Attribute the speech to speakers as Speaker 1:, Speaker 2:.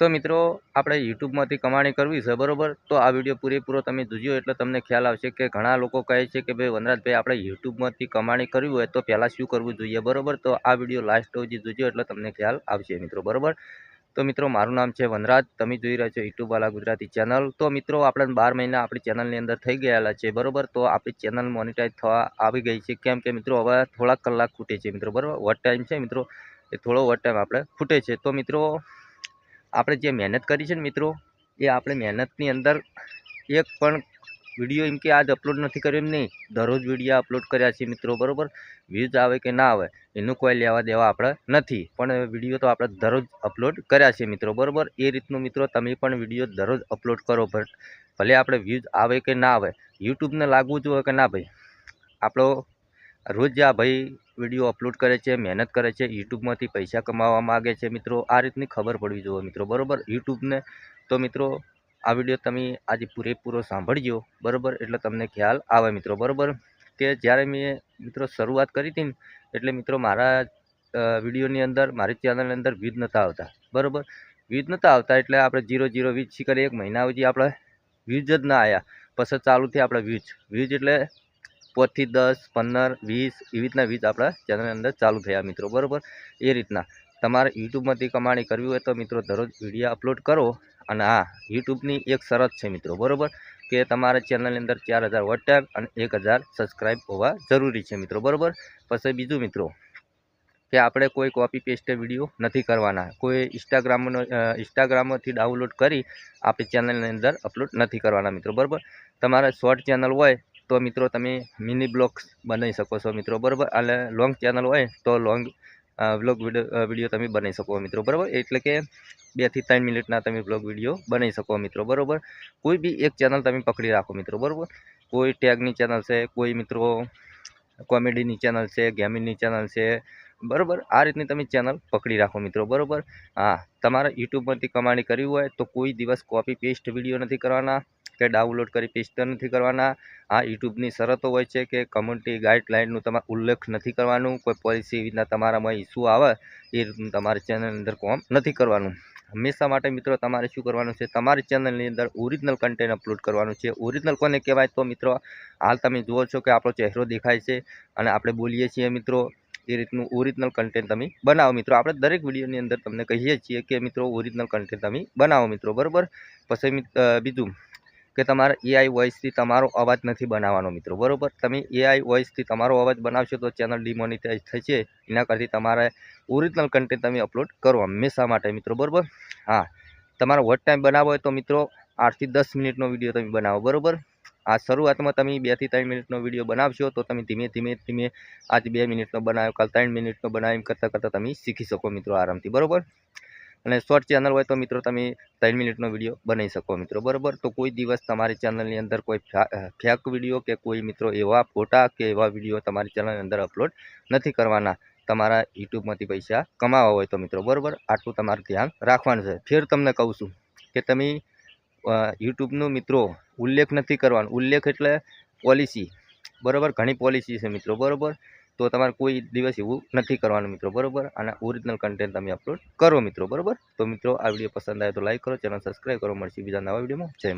Speaker 1: તો મિત્રો, આપણે યુટ્યુબમાંથી કમાણી કરવી છે, બરાબર? તો આ વીડિયો પૂરેપૂરો તમે જોજો, એટલે તમને ખ્યાલ આવશે કે ઘણા લોકો કહે છે કે ભાઈ વનરાજભાઈ, આપણે યુટ્યુબમાંથી કમાણી કરવી હોય તો પહેલાં શું કરવું જોઈએ, બરાબર? તો આ વીડિયો લાસ્ટ સુધી જોજો, એટલે તમને ખ્યાલ આવશે મિત્રો, બરાબર? તો મિત્રો, મારું નામ છે વનરાજ, તમે જોઈ રહ્યા છો યુટ્યુબવાલા ગુજરાતી ચેનલ. તો મિત્રો, આપણે બાર મહિના આપણી ચેનલની અંદર થઈ ગયેલા છે, બરાબર? તો આપણી ચેનલ મોનિટાઈઝ થવા આવી ગઈ છે, કેમ કે મિત્રો, હવે થોડાક કલાક ખૂટે છે મિત્રો, બરાબર? વોટ ટાઈમ છે મિત્રો? એ થોડો વોટ ટાઈમ આપણે ખૂટે છે. તો મિત્રો આપણે જે મહેનત કરી છે ને મિત્રો, એ આપણે મહેનતની અંદર એક પણ વીડિયો એમ કે આજ અપલોડ નથી કર્યો એમ નહીં. દરરોજ વીડિયો અપલોડ કર્યા છે મિત્રો, બરાબર? વ્યૂઝ આવે કે ના આવે, એનું કોઈ લેવા દેવા આપણે નથી. પણ વીડિયો તો આપણે દરરોજ અપલોડ કર્યા છે મિત્રો, બરાબર? એ રીતનું મિત્રો તમે પણ વીડિયો દરરોજ અપલોડ કરો બટ ભલે આપણે વ્યૂઝ આવે કે ના આવે. યુટ્યુબને લાગવું જોઈએ કે ના ભાઈ? આપણો રોજ આ ભાઈ વીડિયો અપલોડ કરે છે, મહેનત કરે છે, યુટ્યુબમાંથી પૈસા કમાવા માગે છે મિત્રો. આ રીતની ખબર પડવી જોઈએ મિત્રો, બરાબર? યુટ્યુબને તો મિત્રો, આ વીડિયો તમે આજે પૂરેપૂરો સાંભળજો, બરાબર? એટલે તમને ખ્યાલ આવે મિત્રો, બરાબર? કે જ્યારે મેં મિત્રો શરૂઆત કરી હતી ને, એટલે મિત્રો મારા વિડીયોની અંદર, મારી ચેનલની અંદર વ્યૂઝ નહોતા આવતા, બરાબર? વ્યૂઝ નહોતા આવતા એટલે આપણે જીરો જીરો વીજ શી કરીએ એક મહિના સુધી આપણે વ્યૂઝ જ ના આવ્યા પછી ચાલુ થયા આપણે વ્યૂઝ વ્યૂઝ એટલે પાંચથી દસ, પંદર, વીસ, એવી રીતના વીજ આપણા ચેનલની અંદર ચાલુ થયા મિત્રો, બરાબર? એ રીતના. તમારે યુટ્યુબમાંથી કમાણી કરવી હોય તો મિત્રો દરરોજ વીડિયો અપલોડ કરો અને હા, યુટ્યુબની એક શરત છે મિત્રો, બરાબર? કે તમારા ચેનલની અંદર ચાર હજાર વોટ અને એક હજાર સબસ્ક્રાઈબ હોવા જરૂરી છે મિત્રો, બરાબર? પછી બીજું મિત્રો, કે આપણે કોઈ કોપી પેસ્ટ વીડિયો નથી કરવાના, કોઈ ઇન્સ્ટાગ્રામનો ઇન્સ્ટાગ્રામથી ડાઉનલોડ કરી આપણી ચેનલની અંદર અપલોડ નથી કરવાના મિત્રો, બરાબર? તમારે શોર્ટ ચેનલ હોય તો મિત્રો તમે મિની બ્લોગ્સ બનાવી શકો છો મિત્રો, બરાબર? અને લોંગ ચેનલ હોય તો લોંગ વ્લોગ વીડિયો વીડિયો તમે બનાવી શકો મિત્રો, બરાબર? એટલે કે બેથી ત્રણ મિનિટના તમે વ્લોગ વીડિયો બનાવી શકો મિત્રો, બરાબર? કોઈ બી એક ચેનલ તમે પકડી રાખો મિત્રો, બરાબર? કોઈ ટેગની ચેનલ છે, કોઈ મિત્રો કોમેડીની ચેનલ છે ગેમિંગની ચેનલ છે, બરાબર? આ રીતની તમે ચેનલ પકડી રાખો મિત્રો, બરાબર? હા, તમારે યુટ્યુબમાંથી કમાણી કરવી હોય તો કોઈ દિવસ કોપી પેસ્ટ વીડિયો નથી કરવાના. કે ડાઉનલોડ કરી પેસ્ટ નથી કરવાના. આ યુટ્યુબની શરતો હોય છે કે કમ્યુનિટી ગાઈડલાઇનનું તમારે ઉલ્લેખ નથી કરવાનું. કોઈ પોલિસી રીતના તમારામાં ઇસ્યુ આવે, એ રીતનું તમારી ચેનલની અંદર કોમ નથી કરવાનું. હંમેશા માટે મિત્રો તમારે શું કરવાનું છે? તમારી ચેનલની અંદર ઓરિજિનલ કન્ટેન્ટ અપલોડ કરવાનું છે. ઓરિજિનલ કોને કહેવાય? તો મિત્રો, હાલ તમે જુઓ છો કે આપણો ચહેરો દેખાય છે અને આપણે બોલીએ છીએ મિત્રો, એ રીતનું ઓરિજિનલ કન્ટેન્ટ તમે બનાવો મિત્રો. આપણે દરેક વિડીયોની અંદર તમને કહીએ છીએ કે મિત્રો ઓરિજિનલ કન્ટેન્ટ તમે બનાવો મિત્રો. બરાબર? પછી બીજું કે તમારે એઆઈ વોઇસથી તમારો અવાજ નથી બનાવવાનો મિત્રો, બરાબર? તમે એઆઈ વોઇસથી તમારો અવાજ બનાવશો તો ચેનલ ડિમોનિટાઈઝ થશે, એના કરતી તમારે ઓરિજિનલ કન્ટેન્ટ તમે અપલોડ કરો હંમેશા માટે મિત્રો, બરાબર? હા, તમારો વોટ ટાઈમ બનાવો હોય તો મિત્રો આઠથી દસ મિનિટનો વીડિયો તમે બનાવો, બરાબર? આ શરૂઆતમાં તમે બેથી ત્રણ મિનિટનો વીડિયો બનાવશો તો તમે ધીમે ધીમે ધીમે આજ બે મિનિટનો બનાવ્યો, કાલ ત્રણ મિનિટનો બનાવ્યો, એમ કરતાં કરતાં તમે શીખી શકો મિત્રો આરામથી, બરાબર? અને શોર્ટ ચેનલ હોય તો મિત્રો તમે ત્રણ મિનિટનો વીડિયો બનાવી શકો મિત્રો, બરાબર? તો કોઈ દિવસ તમારી ચેનલની અંદર કોઈ ફેક વીડિયો કે કોઈ મિત્રો એવા ફોટા કે એવા વીડિયો તમારી ચેનલની અંદર અપલોડ નથી કરવાના. તમારા યુટ્યુબમાંથી પૈસા કમાવા હોય તો મિત્રો, બરાબર? આટલું તમારે ધ્યાન રાખવાનું છે. ફેર તમને કહું છું કે તમે યુટ્યુબનો મિત્રો ઉલ્લેખ નથી કરવાનો. ઉલ્લેખ એટલે પોલિસી બરાબર? ઘણી પોલિસી છે મિત્રો, બરાબર? તો તમારે કોઈ દિવસ એવું નથી કરવાનું મિત્રો, બરાબર? અને ઓરિજિનલ કન્ટેન્ટ તમે અપલોડ કરો મિત્રો, બરાબર? તો મિત્રો, આ વીડિયો પસંદ આવે તો લાઈક કરો ચેનલ સબસ્ક્રાઈબ કરો, મળશે બીજા નવા વિડીયોમાં. જય